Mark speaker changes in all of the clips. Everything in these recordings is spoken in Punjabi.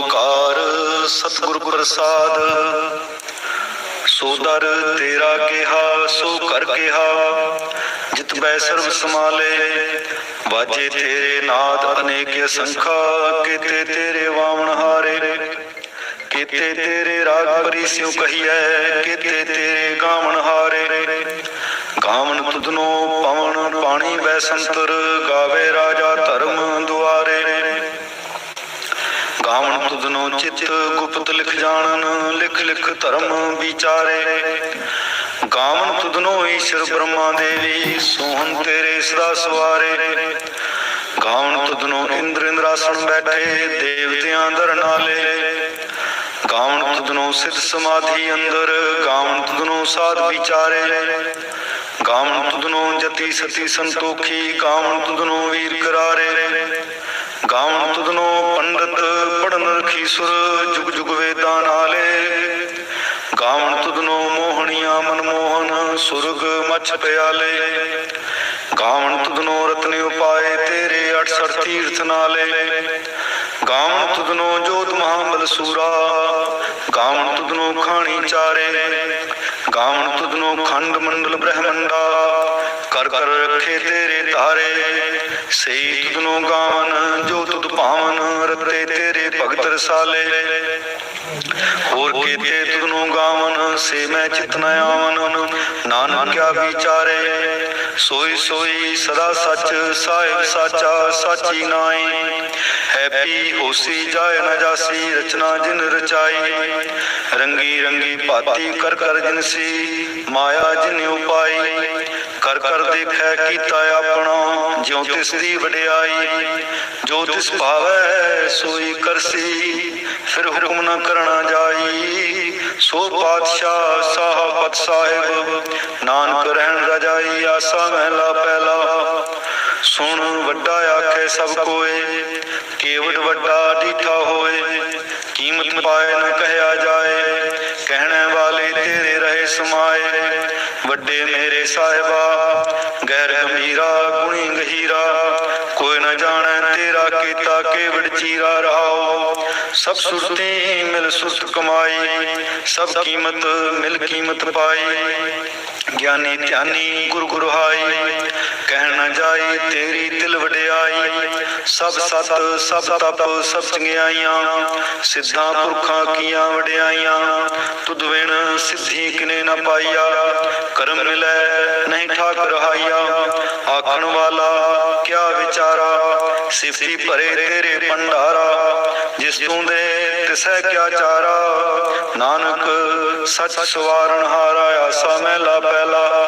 Speaker 1: ਓੰਕਾਰ ਸਤਿਗੁਰ ਪ੍ਰਸਾਦ। ਸੋ ਦਰ ਤੇਰਾ ਕਿਹਾ, ਸੋ ਕਰ ਕਿਹਾ, ਜਿਤ ਬੈ ਸਰਬ ਸਮਾਲੇ ਵਾਜੇ ਤੇਰੇ ਨਾਦ ਅਨੇਕ ਸੰਖਾ, ਕੀਤੇ ਤੇਰੇ ਵਾਵਣ ਹਾਰੇ। ਕੀਤੇ ਤੇਰੇ ਰਾਗ ਪਰੀ ਸਿਉ ਕਹੀਐ, ਕੀਤੇ ਤੇਰੇ ਗਾਵਣ ਹਾਰੇ। ਗਾਵਣ ਤੁਧਨੋ ਪਵਨ ਪਾਣੀ ਬੈ ਸੰਤਰ, ਗਾਵੇ ਰਾਜਾ ਧਰਮ ਦੁਆਰੇ। ਗਾਵਣ ਤੁਧਨੋ ਚਿਤ ਗੁਪਤ ਲਿਖ ਜਾਣਨ, ਲਿਖ ਲਿਖ ਧਰਮ ਵਿਚਾਰੇ। ਗਾਵਣ ਤੁਧਨੋ ਈਸ਼ਰ ਬ੍ਰਹਮਾ ਦੇਵੀ, ਸੋਹਣ ਤੇਰੇ ਸਦਾ ਸਵਾਰੇ। ਗਾਵਣ ਤੁਧਨੋ ਇੰਦਰ ਇੰਦਰਾਸਣ ਬੈਠੇ, ਦੇਵਤਿਆਂ ਦਰ ਨਾਲੇ। ਗਾਵਣ ਤੁਧਨੋ ਸਿੱਧ ਸਮਾਧੀ ਅੰਦਰ ਗਾਵਣ ਤੁਧਨੋ ਸਾਧ ਵਿਚਾਰੇ। ਗਾਵਣ ਤੁਧਨੋ ਜਤੀ ਸਤੀ ਸੰਤੋਖੀ ਗਾਵਣ ਤੁਧਨੋ ਵੀਰ ਕਰਾਰੇ। ਗਾਵਣ ਤੁਧਨੋ ਪੰਡਤ ਪੜਨ ਰਖੀ ਸੁਰ ਜੁਗ ਜੁਗ ਵੇਦਾਂ ਨਾਲੇ। ਗਾਵਣ ਤੁਧਨੋ ਮੋਹਣੀਆਂ ਮਨਮੋਹਨ ਸੁਰਗ ਮਛ ਪਿਆਲੇ। ਗਾਵਣ ਤੁਧਨੋ ਰਤਨ ਉਪਾਏ ਤੇਰੇ 68 ਤੀਰਥ ਨਾਲੇ। ਗਾਵਣ ਤੁਧਨੋ ਜੋਤ ਮਹਾਬਲ ਸੂਰਾ। ਗਾਵਣ ਤੁਧਨੋ ਖਾਣੀ ਚਾਰੇ। ਗਾਵਣ ਤੁਧਨੋ ਖੰਡ ਮੰਡਲ ਬ੍ਰਹਮੰਡਾ। ਕਰ ਕਰ ਰੱਖੇ ਤੇਰੇ ਤਾਰੇ ਸਈ ਤੁਧਨੋ ਗਾਵਨ ਜੋ ਭਾਵਨ ਰਤੇ ਤੇਰੇ ਭਗਤ ਰਸਾਲੇ। ਹੋਰ ਕੀਤੇ ਤੁਧਨੋ ਗਾਵਨ, ਸੇ ਮੈਂ ਚਿਤ ਆਵਨ। ਨਾਨਕ ਕਿਆ ਵਿਚਾਰੇ, ਸੋਈ ਸੋਈ ਸਦਾ ਸੱਚ ਸਾਹਿਬ ਸਾਚਾ ਸਾਚੀ ਨਾਈ। ਹੈਪੀ ਹੋਸੀ ਜਾਏ ਨ ਜਾਸੀ, ਰਚਨਾ ਜਿਨ ਰਚਾਈ। ਰੰਗੀ ਰੰਗੀ ਭਾਤੀ ਕਰ ਕਰ ਜਿਨਸੀ ਮਾਇਆ ਜਿਨ ਉਪਾਈ। ਕਰ ਕਰ ਦੇਖੈ ਕੀਤਾ ਆਪਣਾ, ਜਿਉ ਤਿਸ ਦੀ ਵਡਿਆਈ, ਜੋ ਤਿਸ ਭਾਵੈ ਸੋਈ ਕਰਸੀ, ਫਿਰ ਹੁਕਮ ਨ ਕਰਣਾ ਜਾਈ। ਸੋ ਪਾਤਸ਼ਾਹ ਸਾਹਿਬਤ ਸਾਹਿਬ, ਨਾਨਕ ਰਹਿਣ ਰਜਾਈ ਆਸਾ ਮਹਿਲਾ ਪਹਿਲਾ। ਸੁਣ ਵੱਡਾ ਆਖੇ ਸਭ ਕੋਏ, ਕੇਵਟ ਵੱਡਾ ਡੀਠਾ ਹੋਏ, ਕੀਮਤ ਪਾਏ ਨ ਕਹਿਆ ਜਾਏ, ਕਹਿਣ ਵਾਲੇ ਤੇਰੇ ਰਹੇ ਸਮਾਏ, ਵੱਡੇ ਮੇਰੇ ਸਾਹਿਬਾ, ਗੈਰ ਗੰਭੀਰਾ, ਗੁਣੀ ਗਹੀਰਾ ਕੋਈ ਨਾ ਜਾਣੈ ਤੇਰਾ ਕੀਤਾ ਕੇਵੜ ਚੀਰਾ ਰਹਾਓ, ਸਭ ਸੁਰਤੀ ਮਿਲ ਸੁਰਤ ਕਮਾਈ, ਸਭ ਕੀਮਤ ਮਿਲ ਕੀਮਤ ਪਾਈ ਗਿਆਨੀ ਧਿਆਨੀ ਗੁਰ ਗੁਰ ਕਹਿ ਨ ਜਾਈ ਤੇਰੀ ਦਿਲ ਵਡਿਆਈ। ਸਭ ਸਤ, ਸਭ ਤਪ, ਸਭ ਚੰਗਿਆਈਆਂ, ਸਿੱਧਾਂ ਪੁਰਖਾਂ ਕੀਆਂ ਵਡਿਆਈਆਂ। ਤੁਧ ਵਿਣ ਸਿੱਧੀ ਕਿਨੇ ਨ ਪਾਈਆ, ਕਰਮ ਮਿਲੈ, ਨਹੀਂ ਠਾਕ ਰਹਾਈਆ ਆਖਣ ਵਾਲਾ ਸਿਫਤੀ ਭਰੇ ਤੇਰੇ ਭੰਡਾਰਾ, ਜਿਸ ਤੂੰ ਦੇ ਤਿਸੈ ਕਿਆ ਚਾਰਾ। ਨਾਨਕ, ਸੱਚ ਸਵਾਰਨ ਹਾਰਾ, ਆਸਾ ਮਹਿਲਾ ਪਹਿਲਾ।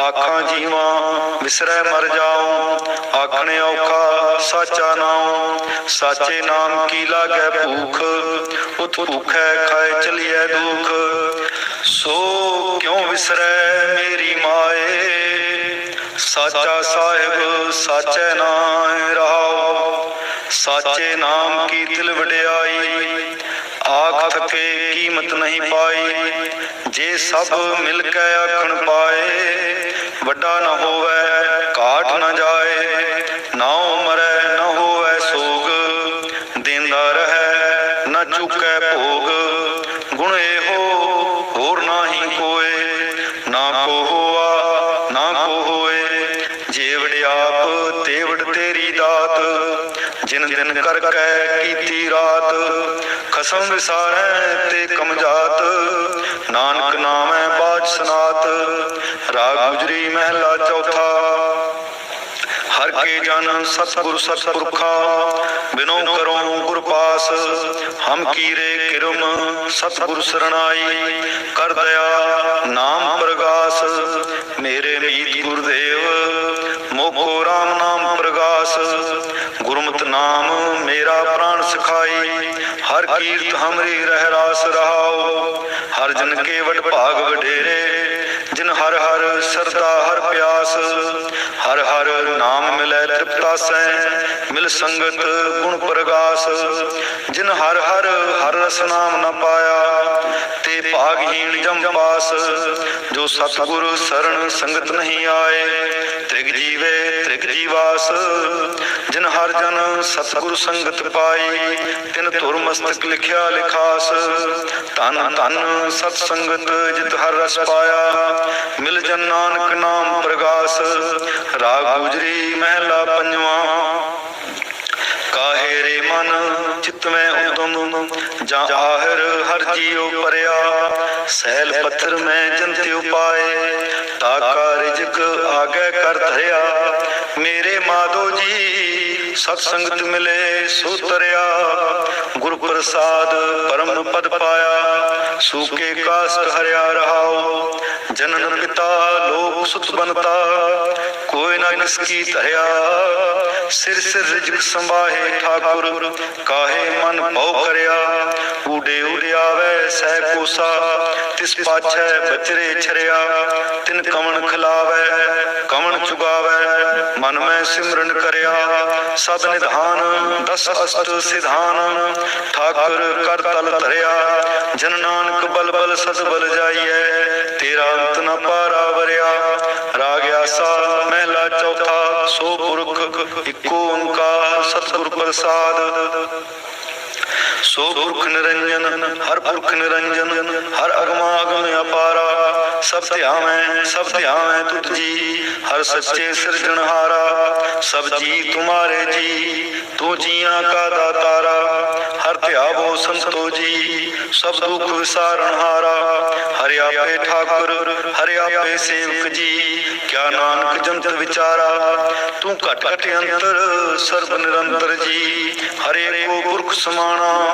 Speaker 1: ਆਖਾਂ ਜੀਵਾਂ, ਵਿਸਰੈ ਮਰ ਜਾਉ। ਆਖਣੇ ਔਖਾ, ਸਾਚਾ ਨਾਮ ਸਾਚੇ ਨਾਮ ਕੀ ਲਾਗੈ ਭੂਖ? ਉਤ ਭੁਖੈ ਖਾਏ ਚਲਿਐ ਦੁਖ। ਸੋ ਕਿਉ ਵਿਸਰੈ ਮੇਰੀ ਮਾਏ? ਸਾਚਾ ਸਾਹਿਬ, ਸਾਚੈ ਨਾਮ ਰਹਾਉ। ਸਾਚੇ ਨਾਮ ਕੀ ਦਿਲ ਵਡਿਆਈ। ਆਖ ਥਕੇ ਕੀਮਤ ਨਹੀਂ ਪਾਈ। ਜੇ ਸਭ ਮਿਲ ਕੇ ਆਖਣ ਪਾਏ, ਵੱਡਾ ਨਾ ਹੋਵੇ, ਘਾਟ ਨਾ ਜਾਏ। ਖਸਮ ਵਿਸਾਰੈ ਤੇ ਕਮਜਾਤ। ਨਾਨਕ ਨਾਮੈ ਬਾਜ ਸਨਾਤ। ਰਾਗ ਗੁਜਰੀ ਮਹਿਲਾ ਚੌਥਾ। ਹਰ ਕੇ ਜਨ ਸਤਿਗੁਰ ਸਤਿਪੁਰਖਾ। ਬਿਨੋ ਕਰੋ ਗੁਰ ਪਾਸ। ਹਮ ਕੀਰੇ ਕਿਰਮ ਸਤਿਗੁਰ ਸਰਣਾਈ। ਕਰ ਦਇਆ ਨਾਮ ਪ੍ਰਗਾਸ। ਮੇਰੇ ਮੀਤ ਹਰ ਕੀਰਤ ਹਮਰੀ ਰਹਿ ਰਾਸ ਰਹਾਉ ਹਰ ਜਨ ਕੇਵਟ ਭਾਗ ਵਡੇਰੇ। ਜਿਨ ਹਰ ਹਰ ਸਰਦਾ ਹਰ ਪਿਆਸ, ਹਰ ਹਰ ਨਾਮ ਮਿਲੈ ਤ੍ਰਿਪਤਾਸੈ ਮਿਲ ਸੰਗਤ ਗੁਣ ਪ੍ਰਗਾਸ। ਜਿਨ ਹਰ ਹਰ ਹਰ ਰਸ ਨਾਮ ਨ ਪਾਇਆ, ਤੇ ਭਾਗਹੀਣ ਜਮ ਪਾਸ। ਜੋ ਸਤਿਗੁਰ ਸਰਣ ਸੰਗਤ ਨਹੀਂ ਆਏ, ਤ੍ਰਿਗ ਜੀਵੇ ਤ੍ਰਿਗ ਜੀਵਾਸ। ਜਿਨ ਹਰ ਜਨ ਸਤਿਗੁਰ ਸੰਗਤ ਪਾਈ ਤਿਨ ਧੁਰ ਮਸਤਕ ਲਿਖਿਆ ਲਿਖਾਸ। ਧਨ ਧਨ ਸਤ ਸੰਗਤ ਜਿਤ ਹਰ ਰਸ ਪਾਇਆ ਮਿਲ ਜਨ ਨਾਨਕ ਨਾਮ ਪ੍ਰਗਾਸ, ਰਾਗ ਗੁਜਰੀ ਮਹਿਲਾ ਪੰਜਵਾਂ। ਕਾਹੇ ਰੇ ਮਨ ਚਿਤ ਮੈਂ ਉਦਮ, ਜਾਂ ਆਹਰ ਹਰ ਜੀਉ ਪਰਿਆ। ਸੈਲ ਪੱਥਰ ਮੈਂ ਜੰਤਿ ਉਪਾਏ ਤਾਕਾ ਰਿਜਕ ਆਗੇ ਕਰ ਧਰਿਆ। ਮੇਰੇ ਮਾਧੋ ਜੀ ਸਤ ਸੰਗਤ ਮਿਲੇ, ਸੋ ਤਰਿਆ। ਗੁਰ ਪ੍ਰਸਾਦ ਪਰਮ ਪਦ ਪਾਇਆ, ਸੂਕੇ ਕਾਸਟ ਹਰਿਆ ਰਹਾਉ। ਜਨਨ ਪਿਤਾ ਲੋਕ ਸੁਤ ਬਨਤਾ ਕੋਈ ਨਾ ਕਿਸ ਕੀ ਧਰਿਆ ਸਿਰ ਸਿਰ ਰਿਜਕ ਸੰਭਾਹੇ ਠਾਕੁਰ, ਕਾਹੇ ਮਨ ਭਉ ਕਰਿਆ। ਊਡੇ ਉਡਿਆਵੇ ਸਹਿ ਕੋਸਾ ਤਿਸ ਪਾਛੈ ਬਚਰੇ ਛਰਿਆ, ਤਿਨ ਕਵਣ ਖਿਲਾਵੇ ਕਵਣ ਚੁਗਾਵੇ, ਮਨ ਮੈਂ ਸਿਮਰਨ ਕਰਿਆ। ਸਦ ਨਿਧਾਨ, ਦਸ ਅਸਤ ਸਿਧਾਨ, ਠਾਕੁਰ ਕਰ ਤਲ ਧਰਿਆ। ਜਨ ਨਾਨਕ ਬਲ ਬਲ ਸਦ ਬਲ ਜਾਈਐ, ਤੇਰਾ ਅੰਤ ਨ ਪਾਰਾ ਵਰਿਆ। ਰਾਗ ਆਸਾ, ਮਹਿਲਾ ਚੌਥਾ, ਸੋ ਪੁਰਖ ਇੱਕੋ ਓੰਕਾਰ, ਸਤਿਗੁਰ ਪ੍ਰਸਾਦ। ਸੋ ਪੁਰਖ ਨਿਰੰਜਨ, ਹਰ ਪੁਰਖ ਨਿਰੰਜਨ, ਹਰ ਅਗਮਾ ਅਗਮ ਅਪਾਰਾ। ਸਭ ਧਿਆਵੈ ਸਭ ਧਿਆਵੈ ਤੁਧ ਜੀ, ਹਰ ਸੱਚੇ ਸਿਰਜਣਹਾਰਾ ਸਭ ਜੀ ਤੁਮਾਰੇ ਜੀ, ਤੂੰ ਜੀਆਂ ਕਾ ਦਾਤਾਰਾ। ਹਰ ਧਿਆਵੋ ਸੰਤੋ ਜੀ, ਸਭ ਦੁਖ ਵਿਸਾਰਣਹਾਰਾ ਹਰਿ। ਆਪੇ ਠਾਕੁਰ, ਹਰਿ ਆਪੇ ਸੇਵਕ ਜੀ, ਕਿਆ ਨਾਨਕ ਜੰਤ ਵਿਚਾਰਾ। ਤੂੰ ਘਟ ਘਟ ਅੰਤਰ, ਸਰਬ ਨਿਰੰਤਰ ਜੀ ਹਰੇ ਕੋ ਪੁਰਖ ਸਮਾਣਾ।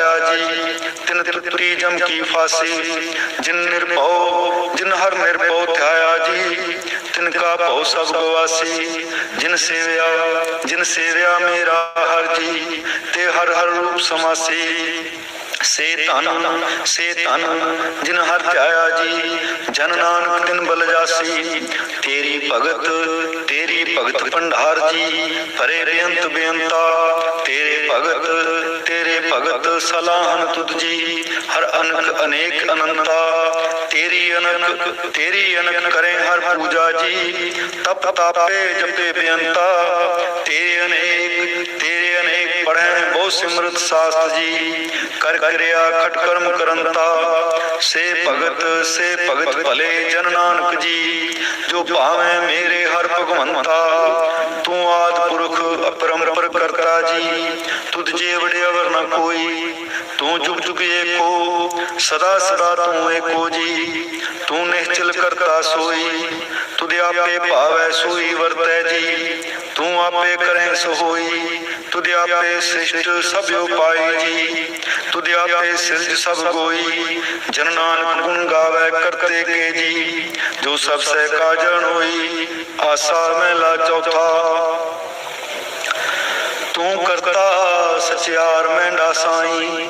Speaker 1: ਜੀ ਤਿਨ ਤ੍ਰਿਪਤੀ ਜਮ ਕੀ ਫਾਸੀ। ਜਿਨ ਨਿਰਭਉ, ਜਿਨ ਹਰ ਨਿਰਭਉ ਧਿਆਇਆ ਜੀ, ਤਿਨ ਕਾ ਭਉ ਸਭ ਗਵਾਸੀ। ਜਿਨ ਸੇਵਿਆ ਜਿਨ ਸੇਵਿਆ ਮੇਰਾ ਹਰ ਜੀ, ਤੇ ਹਰ ਹਰ ਰੂਪ ਸਮਾਸੀ। ਸੇ ਧਨ ਸੇ ਧਨ, ਜਿਨ ਹਰ ਧਿਆਇਆ ਜੀ, ਜਨ ਨਾਨਕ ਤਿਨ ਬਲ ਜਾਸੀ। ਤੇਰੀ ਭਗਤ ਤੇਰੀ ਭਗਤ ਭੰਡਾਰ ਜੀ ਪਰੇ ਬੇਅੰਤ ਬੇਅੰਤਾ। ਤੇਰੇ ਭਗਤ ਤੇਰੇ ਭਗਤ ਸਲਾਹਨ ਤੁਧ ਜੀ, ਹਰ ਅਨਕ ਅਨੇਕ ਅਨੰਤਾ। ਤੇਰੀ ਅਨਕ ਤੇਰੀ ਅਨਕ ਕਰੇ ਹਰ ਪੂਜਾ ਜੀ, ਤਪ ਤਾਪੇ ਜਪੇ ਬੇਅੰਤਾ। ਤੇਰੇ ਅਨੇਕ, ਤੇਰੇ ਸਿਮਰਤ ਸਾਸਤ ਜੀ, ਕਰ ਕਰਿਆ ਖਟ ਕਰਮ ਕਰੰਤਾ। ਸੇ ਭਗਤ ਸੇ ਭਗਤ ਭਲੇ ਜਨ ਨਾਨਕ ਜੀ, ਜੋ ਭਾਵੇਂ ਮੇਰੇ ਹਰ ਭਗਵੰਤਾ। ਤੂੰ ਆਦ ਪੁਰਖ ਅਪਰੰਪਰ ਕਰਤਾ ਜੀ, ਤੁਧ ਜੇ ਵਡਿਆਵਰ ਨ ਕੋਈ। ਤੂੰ ਜੁਗ ਜੁਗ ਏਕੋ, ਸਦਾ ਸਦਾ ਤੂੰ ਏਕੋ ਜੀ। ਤੂੰ ਨਿਹਚਲ ਕਰਤਾ ਸੋਈ, ਤੁਧ ਆਪੇ ਭਾਵੈ ਸੋਈ ਵਰਤੈ ਜੀ। ਤੂੰ ਆਪੇ ਕਰੈ ਸੋ ਹੋਈ, ਤੁਧ ਆਪੇ ਸ੍ਰਿਸ਼ਟ ਸਭ ਉਪਾਈ। ਜੀ ਤੁਧ ਆਪੇ ਸਿਰਜ ਸਭ ਕੋਈ ਜਨ ਨਾਨਕ ਗੁਣ ਗਾਵੇ ਕਰਤੇ ਕੇ ਜੀ ਜੋ ਸਭ ਸਹਿ ਕਾਜਣ ਹੋਈ, ਆਸਾ ਮਹਿਲਾ ਚੌਥਾ। ਤੂੰ ਕਰਤਾ ਸਚਿਆਰ ਮੈਂਡਾ ਸਾਈ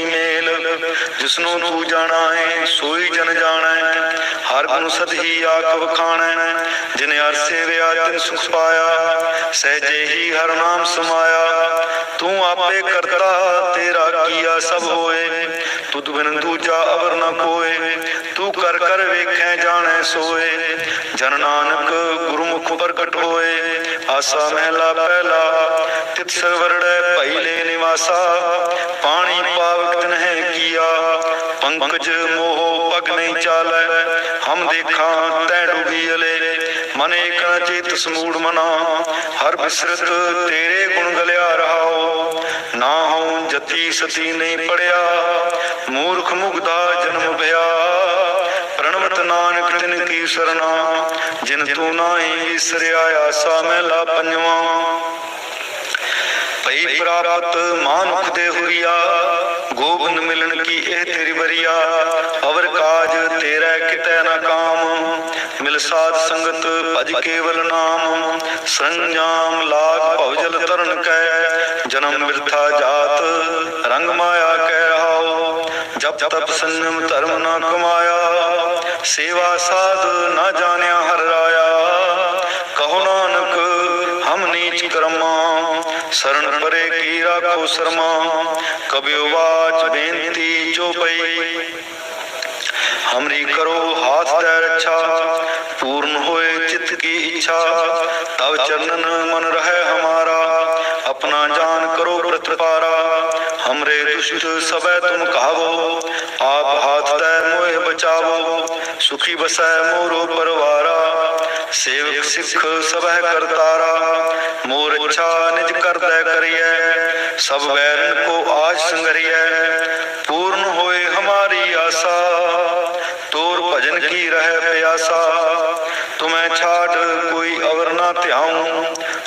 Speaker 1: ਮੇਲ? ਜਿਸਨੂੰ ਤੂੰ ਜਾਣਾ ਹੈ ਸੋਈ ਜਨ ਜਾਣਾ ਹੈ ਹਰ ਗੁਣ ਸਦਹੀ ਆਖ ਵਖਾਣਾ, ਜਿਨ ਹਰ ਸੇਵਿਆ ਤਿਨ ਸੁਖ ਪਾਇਆ, ਸਹਿਜੇ ਹੀ ਹਰ ਨਾਮ ਸਮਾਇਆ। ਤੂੰ ਆਪੇ ਕਰਤਾ, ਤੇਰਾ ਕੀਆ ਸਭ ਹੋਏ। ਤੁਧ ਬਿਨ ਦੂਜਾ ਅਵਰ ਨ ਕੋਏ, ਤੂੰ ਕਰ ਕਰ ਵੇਖੈ, ਜਾਣੈ, ਸੋਏ। ਜਨ ਨਾਨਕ ਗੁਰਮੁਖ ਪ੍ਰਗਟ ਹੋਏ, ਆਸਾ ਮਹਿਲਾ ਪਹਿਲਾ ਤਿਤ ਸਰਵਰੜੈ ਭਈਲੇ ਨਿਵਾਸਾ। ਪਾਣੀ ਪਾਵਕ ਤਨਹਿ ਕੀਆ? ਪੰਕਜ ਮੋਹ ਪਗ ਨਹੀਂ ਚਾਲੈ। ਹਮ ਦੇਖਾਂ ਤੈ ਡੁਬੀ ਮਨ ਏਕ ਨ ਚੇਤ ਸਮੂੜ ਮਨਾ। ਹਰ ਬਿਸਰਤ ਤੇਰੇ ਗੁਣ ਗਲਿਆ ਰਹਾਓ ਨਾ ਹਉ ਜਤੀ ਸਤੀ ਨਹੀਂ ਪੜਿਆ। ਮੂਰਖ ਮੁਗਦਾ ਜਨਮ ਭਇਆ। ਪ੍ਰਣਵਤ ਨਾਨਕ ਤਿਨ ਕੀ ਸਰਨਾ ਜਿਨ ਤੂੰ ਨਾਹੀ ਵਿਸਰਿਆ ਆਸਾ ਮਹਿਲਾ ਪੰਜਵਾ। ਭਈ ਪ੍ਰਾਪਤ ਮਾਨੁਖ ਦੇ ਹੁਰੀਆ ਗੋਬਿੰਦ ਮਿਲਣ ਕੀ ਇਹ ਤੇਰੀ ਬਰੀਆ ਅਵਰ ਕਾਜ ਤੇਰਾ ਕਿਤੈ ਨਾ ਕਾਮ, ਮਿਲ ਸਾਧ ਸੰਗਤ ਭਜ ਕੇਵਲ ਨਾਮ। ਸੰਜਾਮ ਲਾਗ ਭਵਜਲ ਤਰਨ ਕੈ, ਜਨਮ ਮਿਲਥਾ ਜਾਤ, ਰੰਗ ਮਾਇਆ ਕੈ ਰਹਾਉ। ਜਬ ਤਪ ਸੰਜਮ ਧਰਮ ਨਾ ਕਮਾਇਆ, ਸੇਵਾ ਸਾਧ ਨਾ ਜਾਣਿਆ ਹਰ ਰਾਇਆ। ਕਹੋ ਨਾਨਕ ਸਰਣ ਪਰੇ ਕੀ ਰਾਖੋ ਸਰਮਾ? ਕਬਿਓ ਬਾਚ ਬੇਨਤੀ ਜੋ ਪਈ। ਹਮਰੀ ਕਰੋ ਹਾਥ ਤੈ ਰੱਛਾ, ਪੂਰਨ ਹੋਏ ਚਿਤ ਕੀ ਇੱਛਾ। ਤਵ ਚਰਨਨ ਮਨ ਰਹਿ ਹਮਾਰਾ, ਆਪਣਾ ਜਾਨ ਕਰੋ ਪ੍ਰਤਪਾਰਾ। ਹਮਰੇ ਦੁਸ਼ਟ ਸਬੈ ਤੁਮ ਕਹਾਵੋ ਆਪ ਹਾਥ ਤੈ ਬਚਾਵੋ ਸੁਖੀ ਬਸੈ ਮੋਰੋ ਪਰਵਾਰਾ, ਸੇਵਕ ਸਿੱਖ ਸਬਹਿ ਕਰਤਾਰਾ ਮੋਰ ਇੱਛਾ ਨਿਜ ਕਰਦੈ ਕਰੀਐ, ਸਭ ਵੈਰਨ ਕੋ ਆਜ ਸੰਗਰੀਐ, ਪੂਰਨ ਹੋਏ ਹਮਾਰੀ ਆਸਾ, ਤੋਰ ਭਜਨ ਕੀ ਰਹਿ ਪਿਆਸਾ, ਤੁਮੈ ਛਾੜ ਕੋਈ ਅਵਰ ਨਾ ਧਿਆਉ,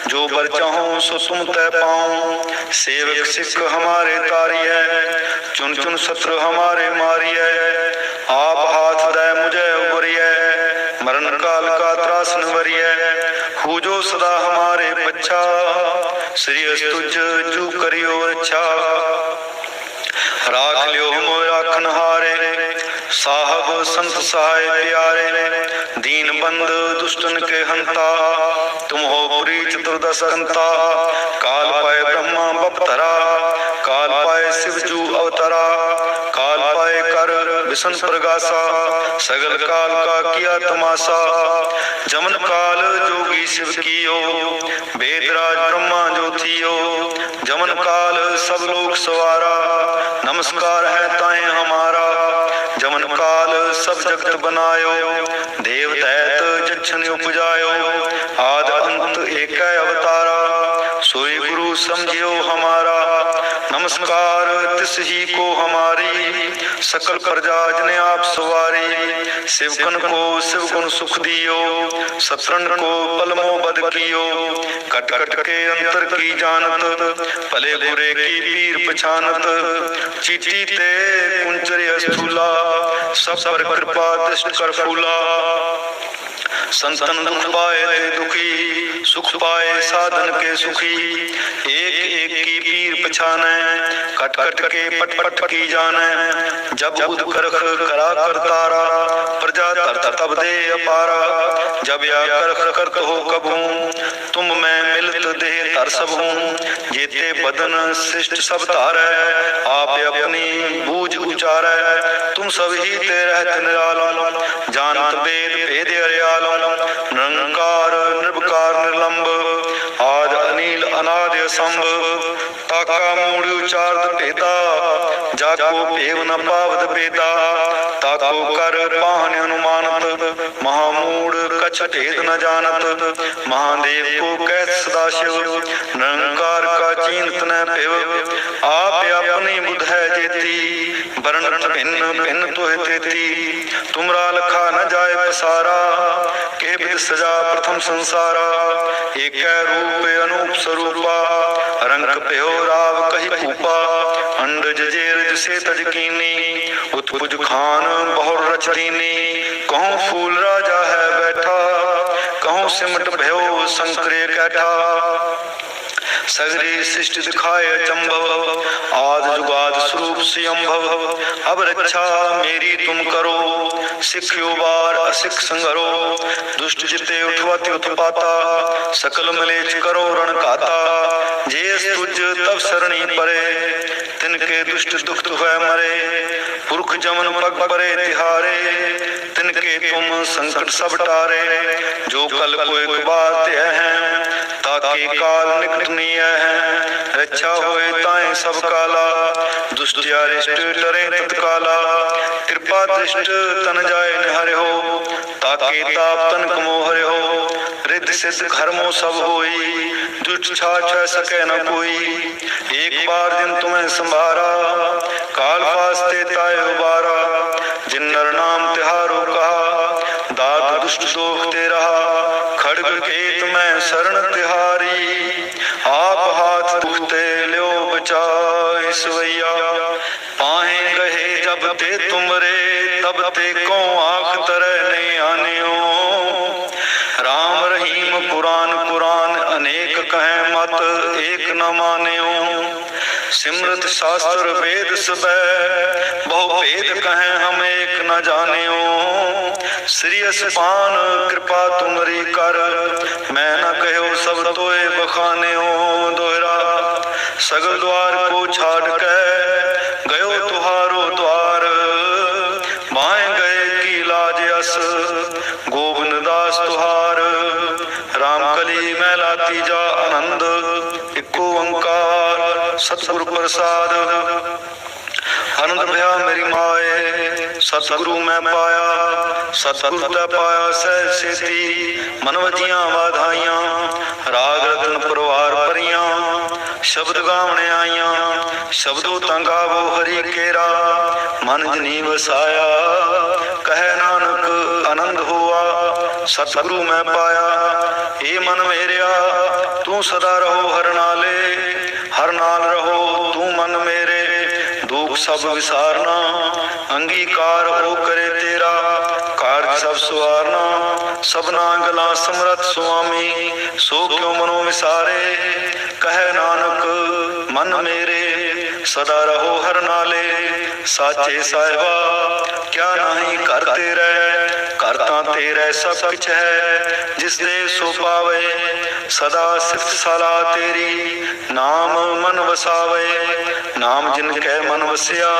Speaker 1: ਜੋ ਬਰ ਚਾਹਉ ਸੋ ਤੁਮ ਤੈ ਪਾਉ, ਸੇਵਕ ਸਿੱਖ ਹਮਾਰੇ ਤਾਰੀਐ ਚੁਨ ਚੁਨ ਸਤਰ ਹਮਾਰੇ ਮਾਰੀਐ ਆਪ ਹਾਥ ਦੈ ਮੁਝੈ ਉਬਰੀਐ ਮਰਨ ਕਾਲ ਕਾ ਤਰਾਸ ਨਵਰੀਐ ਹੂ ਸਦਾ ਹਮਾਰੇ ਬੱਚਾ ਸ੍ਰੀ ਅਸਤੁਜ ਜੂ ਕਰਿਓ ਅੱਛਾ ਰਾਖ ਲਿਓ ਮੋ ਰਾਖਨ ਹਾਰੇ ਸਾਹਿਬ ਸੰਤ ਸਹਾਇ ਪਿਆਰੇ। ਦੀਨ ਬੰਦ ਦੁਸ਼ਟਨ ਕੇ ਹੰਤਾ, ਤੁਮ ਹੋ ਪੁਰੀ ਚਤੁਰਦਸ ਕੰਤਾ। ਕਾਲ ਪਾਏ ਬ੍ਰਹਮਾ ਬਪਤਰਾ, ਕਾਲ ਪਾਏ ਸਿਵ ਜੂ ਅਵਤਰਾ। बिसन प्रगासा सगल काल का किया तमाशा जमन काल जोगी शिव कियो वेदराज ब्रह्मा जो थियो जमन काल सब लोग सवारा नमस्कार है ताए हमारा जमन काल सब जगत बनायो देव तैत जक्षण उपजायो आद अंत एक अवतारा सोई गुरु समझियो हमारा नमस्कार तिस ही को हमारी सकल प्रजा जने आप सवारी शिवकन को शिव गुण सुख दियो सतरन को पलमो बद कियो कट कट के अंतर की जानत भले बुरे की पीर पछानत चीटी ते कुंचर स्थूला सब पर कृपा दृष्ट कर फूला ਸੰਤਨ ਦੁਖ ਪਾਏ ਤੇ ਦੁਖੀ, ਸੁਖ ਪਾਏ ਸਾਧਨ ਕੇ ਸੁਖੀ। ਏਕ ਏਕ ਕੀ ਪੀਰ ਪਛਾਨੈ, ਕਟ ਕਟ ਕੇ ਪਟ ਪਟ ਕੀ ਜਾਣੈ। ਜਬ ਬੁਧ ਕਰਖ ਕਰਾ ਕਰਤਾਰਾ ਪ੍ਰਜਾ ਧਰਤ ਤਬ ਦੇ ਅਪਾਰਾ। ਜਬ ਆ ਕਰਖ ਕਰਤ ਹੋ ਕਬੂ तुम मैं मिलत देह तर सब हूँ जेते बदन शिष्ट सब तारै आप अपनी बूझ उचारै तुम सब ही ते रहत निरालम जानत वेद भेद अरियालम निरंकार निर्विकार निर्लंब आद अनिल अनाद असंभ ताका मूड़ उचारद भेदा जाको भेव न पावद भेदा ताको कर पाहन अनुमानत ਕਛ ਭੇਦ ਨ ਜਾਣਤ, ਮਹਾਦੇਵ ਕੋ ਕਹਿ ਸਦਾ ਸ਼ਿਵ, ਨਿਰੰਕਾਰ ਕਾ ਚੀਨਤ ਨ ਭਿਵ ਆਪ ਆਪਣੀ ਬੁਧ ਹੈ ਜੇਤੀ। वर्ण भिन्न भिन्न तुह तेती तुमरा लखा न जाय पसारा के विद सजा प्रथम संसारा एक रूप अनूप स्वरूपा रंग प्यो राव कही भूपा अंडज जेर से तज कीनी उत्पुज खान बहुर रच दीनी कहूँ फूल राजा है बैठा कहूँ सिमट भयो संकरे कैठा सगरी सृष्टि दिखाए चंबव आद जुगाद स्वरूप स्वयंभव अब रक्षा मेरी तुम करो सिखियो बार असिख संगरो दुष्ट जिते उठवाति उत्पाता सकल मलेच करो रण काता जेस तुझ तब सरणी परे तिनके दुष्ट दुख हुए मरे पुरख जमन पग परे तिहारे तिनके तुम संकट सब टारे जो कल को एक बात है ताके काल निकट नहीं है रक्षा होए ताए सब काला दुष्ट अरिष्ट डरे तत्काला कृपा दृष्ट तन जाए निहर हो ताके ताप तन कमो हरे हो रिद्ध सिद्ध घर्मो सब होई दुष्ट छाछ सके न कोई एक बार दिन तुम्हें संभारा ਸਹਾਰਾ ਕਾਲ ਫਾਸਤੇ ਤਾਇ ਉਬਾਰਾ ਜਿਨ ਨਰ ਨਾਮ ਤਿਹਾਰੋ ਕਹਾ, ਦਾਤ ਦੁਸ਼ਟ ਦੋਖ ਤੇ ਰਹਾ, ਖੜਗ ਕੇਤ ਮੈਂ ਸਰਣ ਤਿਹਾਰੀ, ਆਪ ਹਾਥ ਤੁਖਤੇ ਲਿਓ ਬਚਾਇ ਸਵਈਆ ਪਾਹੇ ਰਹੇ ਜਬ ਤੇ ਤੁਮਰੇ, ਤਬ ਤੇ ਕੋ ਆਖ ਤਰੈ ਸਿਮਰਤ ਸਾਸਤਰ ਵੇਦ ਸਬੈ। ਬਹੁ ਭੇਦ ਕਹੈ ਹਮ ਏਕ ਨ ਜਾਣਿਓ। ਸ੍ਰੀ ਅਸਪਾਨ ਕਿਰਪਾ ਤੁਮਰੀ ਕਰ। ਮੈਂ ਨ ਕਹਿਓ ਸਭ ਤੋਏ ਬਖਾਨਿਓ ਦੋਹਰਾ। ਸਗਲ ਦਵਾਰ ਕੋ ਛਾੜ ਕੇ, ਗਇਓ ਤੁਹਾਰੋ ਦਵਾਰ। ਮਾਏ ਗਏ ਕੀ ਲਾਜ ਅਸ, ਗੋਬਿੰਦ ਦਾਸ ਤੁਹਾਰ। RAM ਕਲੀ ਮਹਿਲਾਤੀ ਜਾ ਆਨੰਦ, ਇਕੋ ਓੰਕਾਰ ਸਤਿਗੁਰੂ ਪ੍ਰਸਾਦ। ਆਨੰਦ ਭਇਆ ਮੇਰੀ ਮਾਏ, ਸਤਿਗੁਰੂ ਮੈਂ ਪਾਇਆ, ਸਤਿਗੁਰ ਦਾ ਪਾਇਆ ਸਹਿ ਸੇਤੀ ਮਨ ਵਜੀਆਂ ਵਾਧਾਈਆਂ, ਰਾਗ ਰਤਨ ਪਰਵਾਰ ਪਰੀਆਂ ਸ਼ਬਦ ਗਾਵਣ ਆਈਆਂ, ਸ਼ਬਦੋ ਤੰਗਾਵੋ ਹਰੀ ਕੇਰਾ, ਮਨ ਜਨੀ ਵਸਾਇਆ ਕਹਿ ਨਾਨਕ ਆਨੰਦ ਹੋਆ। ਸਤਿਗੁਰੂ ਮੈਂ ਪਾਇਆ ਏ ਮਨ ਮੇਰਿਆ, ਤੂੰ ਸਦਾ ਰਹੋ ਹਰ ਨਾਲੇ, ਹਰ ਨਾਲ ਰਹੋ ਤੂੰ ਮਨ ਮੇਰੇ, ਦੁੱਖ ਸਭ ਵਿਸਾਰਨਾ, ਅੰਗੀਕਾਰ ਉਹ ਕਰੇ ਤੇਰਾ, ਕਾਰਜ ਸਭ ਸਵਾਰਨਾ ਸਭਨਾ ਗਲਾ ਸਮਰਤ ਸੁਆਮੀ, ਸੋ ਕਿਉ ਮਨੋ ਵਿਸਾਰੇ? ਕਹੈ ਨਾਨਕ, ਮਨ ਮੇਰੇ, ਸਦਾ ਰਹੋ ਹਰ ਨਾਲੇ, ਸਾਚੇ ਸਾਹਿਬਾ, ਕਿਆ ਨਹੀਂ ਕਰ ਤੇਰੇ। ਕਰ ਤਾਂ ਤੇਰਾ ਸਭ ਕੁਛ ਹੈ ਜਿਸ ਦੇ ਸੋ ਪਾਵੇ, ਸਦਾ ਸਿਫਤ ਸਲਾ ਤੇਰੀ, ਨਾਮ ਮਨ ਵਸਾਵੇ। ਨਾਮ ਜਿਨ ਕੈ ਮਨ ਵਸਿਆ,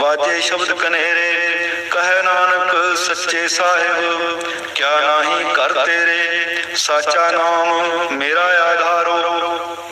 Speaker 1: ਵਾਜੇ ਸ਼ਬਦ ਕਨੇਰੇ, ਕਹੈ ਨਾਨਕ ਸੱਚੇ ਸਾਹਿਬ, ਕਿਆ ਨਾਹੀ ਕਰ ਤੇਰੇ, ਸਾਚਾ ਨਾਮ ਮੇਰਾ ਆਧਾਰੋ।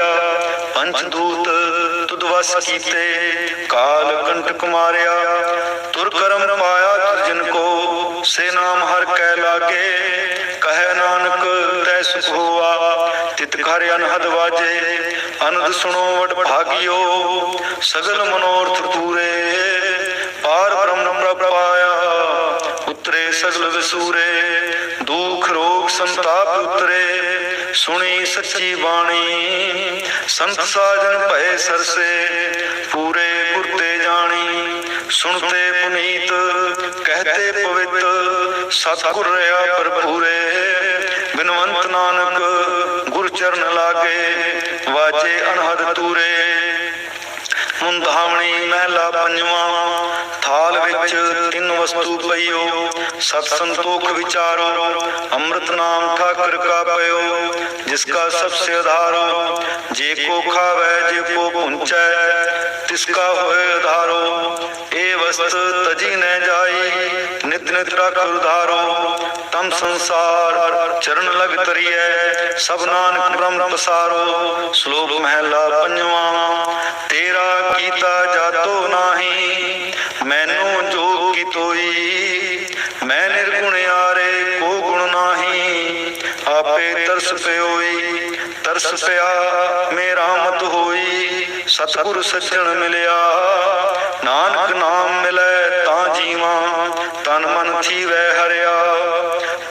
Speaker 1: ਪੰਚ ਦੂਤ ਤੁਧ ਵਸ ਕੀਤੇ, ਕਾਲ ਕੰਟਕ ਮਾਰਿਆ ਤੁਰ ਕਰਮ ਪਾਇਆ ਤੁਰ ਕੋ, ਸੇ ਨਾਮ ਹਰ ਕੈ ਲਾਗੇ। ਕਹੈ ਨਾਨਕ, ਤੈ ਸੁਖ ਹੋਆ, ਤਿਤ ਘਰ ਅਨਹਦ ਵਾਜੇ। ਅਨੰਦ ਸੁਣੋ ਵਡ ਭਾਗਿਓ, ਸਗਲ ਮਨੋਰਥ ਪੂਰੇ। ਪਾਰ ਬ੍ਰਹਮ ਪ੍ਰਭ ਪਾਇਆ, ਉਤਰੇ ਸਗਲ ਵਿਸੂਰੇ। ਰੋਗ ਸੰਤਾਪ ਉਤਰੇ, ਸੁਣੀ ਸੱਚੀ ਬਾਣੀ। ਸੰਤ ਸਾਜਨ ਭਏ ਸਰਸੇ, ਪੂਰੇ ਗੁਰ ਤੇ ਜਾਣੀ। ਸੁਣਤੇ ਪੁਨੀਤ, ਕਹਤੇ ਪਵਿੱਤ, ਸਤਿਗੁਰ ਰਿਆ ਭਰਪੂਰੇ। ਬਿਨਵੰਤ ਨਾਨਕ, ਗੁਰ ਚਰਨ ਲਾਗੇ, ਵਾਜੇ ਅਨਹਦ ਤੂਰੇ। ਮੁੰਦਾਵਣੀ ਮਹਿਲਾ ਪੰਜਵਾਂ, ਥਾਲ ਵਿੱਚ ਤਿੰਨ ਵਸਤੂ ਪਈਓ, ਸਤ ਸੰਤੋਖ ਵਿਚਾਰੋ, ਅੰਮ੍ਰਿਤ ਨਾਮ ਠਾਕਰ ਕਾ ਪਇਓ, ਜਿਸ ਕਾ ਸਭ ਸੇ ਆਧਾਰੋ, ਜੇ ਕੋ ਖਾਵੇ, ਜੇ ਕੋ ਪੁੰਚੈ, ਤਿਸ ਕਾ ਹੋਏ ਆਧਾਰੋ ਇਹ ਵਸਤ ਤਜੀ ਨ ਜਾਈ, ਨਿਤ ਨਿਤ ਰਖ ਉਧਾਰੋ ਤਮ ਸੰਸਾਰ ਚਰਨ ਲਗ ਤਰੀਐ, ਸਭ ਨਾਨਕ ਬ੍ਰਹਮ ਪਸਾਰੋ, ਸ਼ਲੋਕ ਮਹਿਲਾ ਪੰਜਵਾਂ, ਤੇਰਾ ਕੀਤਾ ਜਾਤੋ ਨਾਹੀ, ਮੈਨੂੰ ਜੋ ਕੀ ਤੋਈ। ਮੈਂ ਨਿਰਗੁਣ ਆਰੇ ਕੋ ਗੁਣ ਨਾਹੀ। ਆਪੇ ਤਰਸ ਪਿਓਈ, ਤਰਸ ਪਿਆ, ਮੇਰਾ ਮਤ ਹੋਈ। ਸਤਿਗੁਰ ਸੱਜਣ ਮਿਲਿਆ, ਨਾਨਕ ਨਾਮ ਮਿਲੈ ਤਾਂ ਜੀਵਾਂ, ਤਨ ਮਨ ਥੀਵੈ ਹਰਿਆ।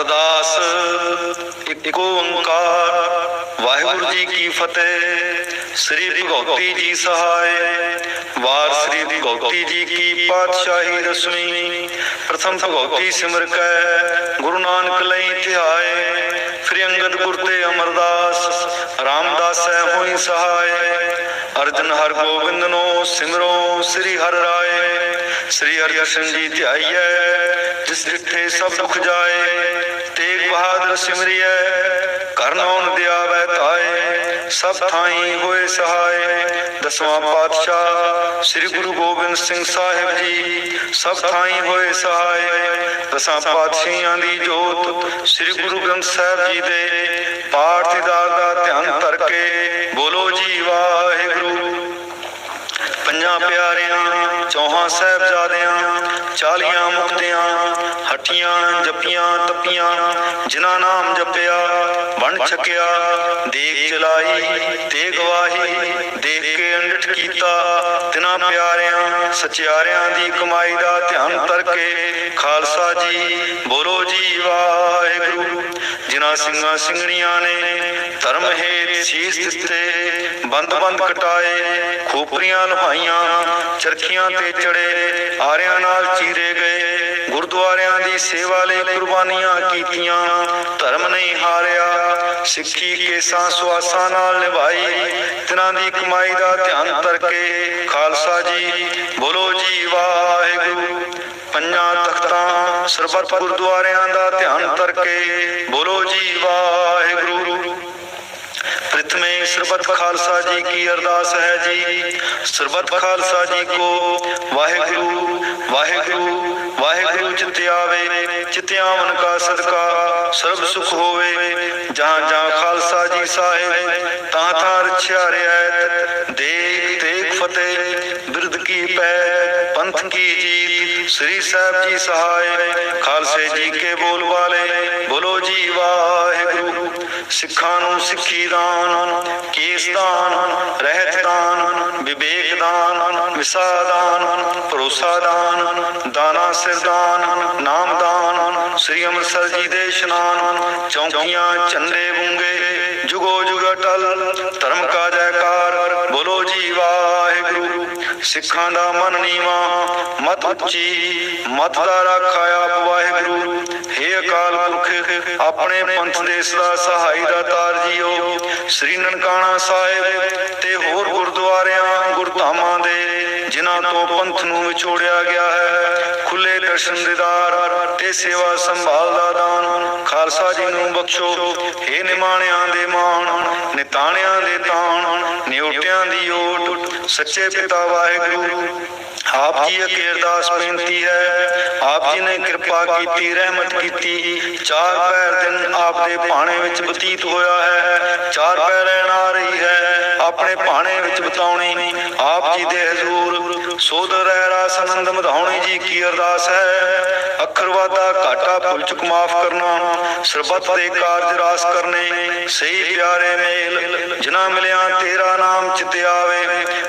Speaker 1: ਅਰਦਾਸ, ਇੱਕ ਓੰਕਾਰ। ਵਾਹਿਗੁਰੂ ਜੀ ਕੀ ਫਤਿਹ। ਸ੍ਰੀ ਭਗਉਤੀ ਜੀ ਸਹਾਇ ਵਾਰ ਸ੍ਰੀ ਭਗਉਤੀ ਜੀ ਕੀ ਪਾਤਸ਼ਾਹੀ ਰਸਮੀ। ਪ੍ਰਥਮ ਭਗਉਤੀ ਸਿਮਰ ਕੈ, ਗੁਰੂ ਨਾਨਕ ਲਈ ਧਿਆਏ। ਫਿਰ ਅੰਗਦ ਗੁਰ ਤੇ ਅਮਰਦਾਸ। ਰਾਮਦਾਸ ਹੈ, ਹੋਈ ਸਹਾਇ। ਅਰਜਨ ਹਰ ਗੋਬਿੰਦ ਨੋ ਸਿਮਰੋ, ਸ੍ਰੀ ਹਰਿ ਰਾਏ। ਸ੍ਰੀ ਹਰਿ ਹਰਿਦਰਸ਼ਨ ਜੀ ਧਿਆਈਐ ਜਿਸ ਡਿਠੇ ਸਭ ਦੁਖ ਜਾਏ ਬਹਾਦਰ ਸਿਮਰਿਐ ਕਰਨੌਨ ਦਿਆਵੈ ਤਾਏ, ਸਭ ਥਾਈ ਹੋਏ ਸਹਾਏ। ਦਸਵਾਂ ਪਾਤਸ਼ਾਹ ਸ੍ਰੀ ਗੁਰੂ ਗੋਬਿੰਦ ਸਿੰਘ ਸਾਹਿਬ ਜੀ, ਸਭ ਥਾਈ ਹੋਏ ਸਹਾਏ। ਦਸਾਂ ਪਾਤਸ਼ਾਹਾਂ ਦੀ ਜੋਤ ਸ੍ਰੀ ਗੁਰੂ ਗ੍ਰੰਥ ਸਾਹਿਬ ਜੀ ਦੇ ਪਾਠ ਦੀਦਾਰ ਦਾ ਧਿਆਨ ਧਰ ਕੇ ਬੋਲੋ ਜੀ ਵਾਹਿਗੁਰੂ। ਪੰਜਾਂ ਪਿਆਰਿਆਂ, ਚੌਹਾਂ ਸਾਹਿਬਜ਼ਾਦਿਆਂ, ਚਾਲੀਆਂ ਮੁਕਤਿਆਂ ਹੱਟੀਆਂ ਜੱਪੀਆਂ ਤਪੀਆਂ ਜਿਨ੍ਹਾਂ ਨਾਮ ਜਪਿਆ ਬਣ ਛਕਿਆ ਦੇਖ ਚਲਾਈ ਤੇ ਗਵਾਹੀ ਦੇਖ ਕੇ ਅੰਡਟ ਕੀਤਾ ਤਿਨਾਂ ਪਿਆਰਿਆਂ ਸਚਿਆਰਿਆਂ ਦੀ ਕਮਾਈ ਦਾ ਧਿਆਨ ਧਰ ਕੇ ਖਾਲਸਾ ਜੀ ਬੋਲੋ ਜੀ ਵਾਹਿਗੁਰੂ। ਜਿਨ੍ਹਾਂ ਸਿੰਘਾਂ ਸਿੰਘਣੀਆਂ ਨੇ ਧਰਮ ਹੇਤ ਸੀਸ ਦਿੱਤੇ ਬੰਦ ਬੰਦ ਕਟਾਏ ਖੋਪਰੀਆਂ ਲੁਹਾਈਆਂ ਚਰਖੀਆਂ ਤੇ ਚੜੇ ਆਰਿਆਂ ਨਾਲ ਚੀਰੇ ਗਏ ਗੁਰਦੁਆਰਿਆਂ ਦੀ ਸੇਵਾ ਲਈ ਕੁਰਬਾਨੀਆਂ ਕੀਤੀਆਂ। ਧਰਮ ਨਹੀਂ ਹਾਰਿਆ। ਸਿੱਖੀ ਕੇਸਾਂ ਸਵਾਸਾਂ ਨਾਲ ਨਿਭਾਈ। ਤਿਨਾਂ ਦੀ ਕਮਾਈ ਦਾ ਧਿਆਨ ਕਰਕੇ ਖਾਲਸਾ ਜੀ, ਬੋਲੋ ਜੀ ਵਾਹਿਗੁਰੂ। ਪੰਜਾਂ ਤਖਤਾਂ ਸਰਬੱਤ ਗੁਰਦੁਆਰਿਆਂ ਦਾ ਧਿਆਨ ਕਰਕੇ ਬੋਲੋ ਜੀ ਵਾਹਿਗੁਰੂ। ਪ੍ਰਥਮੇ ਸਰਬਤ ਖਾਲਸਾ ਜੀ ਕੀ ਅਰਦਾਸ ਹੈ ਜੀ। ਸਰਬਤ ਖਾਲਸਾ ਜੀ ਕੋ ਵਾਹਿਗੁਰੂ ਵਾਹਿਗੁਰੂ ਵਾਹਿਗੁਰੂ ਚਿਤ ਆਵੇ, ਚਿਤ ਆਵਨ ਕਾ ਸਦਕਾ, ਸਰਬ ਸੁਖ ਹੋਵੇ। ਜਹਾਂ ਜਹਾਂ ਖਾਲਸਾ ਜੀ ਸਾਹਿਬ, ਤਾਂ ਤਾਂ ਰਛਿਆ ਰਿਐ ਦੇਖ ਦੇਖ ਫਤਿਹ, ਬਿਰਧ ਕੀ ਪੈ ਪੰਥ ਕੀ ਜੀਤ? ਸ੍ਰੀ ਸਾਹਿਬ ਜੀ ਸਹਾਇ, ਖਾਲਸੇ ਜੀ ਕੇ ਬੋਲ ਵਾਲੇ, ਬੋਲੋ ਜੀ ਵਾਹਿਗੁਰੂ। ਸਿੱਖਾਂ ਨੂੰ ਸਿੱਖੀ ਦਾਨ, ਕੇਸ ਦਾਨ, ਰਹਿਤ ਦਾਨ, ਵਿਵੇਕ ਦਾਨ ਵਿਸਾਦਾਨ ਭਰੋਸਾ ਦਾਨ, ਦਾਨਾ ਸਿਰ ਦਾਨ, ਨਾਮ ਦਾਨ, ਸ੍ਰੀ ਅੰਮ੍ਰਿਤਸਰ ਜੀ ਦੇ ਇਸ਼ਨਾਨ, ਚੌਂਕੀਆਂ ਚੰਦੇ ਬੂੰਗੇ ਜੁਗੋ ਜੁਗ ਅਟਲ ਧਰਮ ਕਾ ਜੈਕਾਰ ਬੋਲੋ ਜੀ ਵਾਹਿਗੁਰੂ ਸਿੱਖਾਂ ਦਾ ਮਨ ਨੀਵਾ, ਮਤ ਉੱਚੀ, ਮਤ ਦਾ ਰਾਖਾ ਆਪ ਵਾਹਿਗੁਰੂ। ਹੇ ਅਕਾਲ ਪੁਰਖ, ਆਪਣੇ ਪੰਥ ਦੇ ਸਦਾ ਸਹਾਈ ਦਾ ਤਾਰ ਜੀਓ। ਸ੍ਰੀ ਨਨਕਾਣਾ ਸਾਹਿਬ ਤੇ ਹੋਰ ਗੁਰਦੁਆਰਿਆਂ, ਗੁਰਧਾਮਾਂ ਦੇ ਜਿਨ੍ਹਾਂ ਤੋਂ ਪੰਥ ਨੂੰ ਵਿਛੋੜਿਆ ਗਿਆ ਹੈ। ਖੁੱਲੇ ਦਰਸ਼ਨ ਦੀਦਾਰ ਤੇ ਸੇਵਾ ਸੰਭਾਲ ਦਾ ਦਾਨ। ਖਾਲਸਾ ਜੀ ਨੂੰ ਬਖਸ਼ੋ। ਹੇ ਨਿਮਾਣਿਆਂ ਦੇ ਮਾਣ, ਨਿਤਾਣਿਆਂ ਦੇ ਤਾਣ, ਨਿਉਟਿਆਂ ਦੀ ਓਟ। ਸੱਚੇ ਪਿਤਾ ਵਾਹਿਗੁਰੂ, ਆਪ ਜੀ ਅੱਗੇ ਅਰਦਾਸ ਬੇਨਤੀ ਹੈ। ਆਪ ਜੀ ਨੇ ਕਿਰਪਾ ਕੀਤੀ, ਰਹਿਮਤ ਕੀਤੀ। ਚਾਰ ਪੈਰ ਦਿਨ ਆਪ ਦੇ ਭਾਣੇ ਵਿੱਚ ਬਤੀਤ ਹੋਇਆ ਹੈ। ਚਾਰ ਪੈਰ ਰਹਿਣ ਆ ਰਹੀ ਹੈ। ਆਪਣੇ ਭਾਣੇ ਵਿੱਚ ਬਤਾਉਣੀ, ਆਪ ਜੀ ਦੇ ਹਜ਼ੂਰ ਸੋਧ ਰਹਿ ਰਾਸ ਆਨੰਦ ਮਧਾਉਣੀ ਜੀ ਕੀ ਅਰਦਾਸ ਹੈ? ਅੱਖਰ ਵਾਦਾ ਘਾਟਾ ਭੁੱਲ ਚੁੱਕ ਮਾਫ ਕਰਨਾ, ਸਰਬਤ ਦੇ ਕਾਰਜ ਰਾਸ ਕਰਨੇ, ਸਹੀ ਪਿਆਰੇ ਮੇਲ, ਜਿਨ੍ਹਾਂ ਮਿਲਿਆ ਤੇਰਾ ਨਾਮ ਚਿਤ ਆਵੇ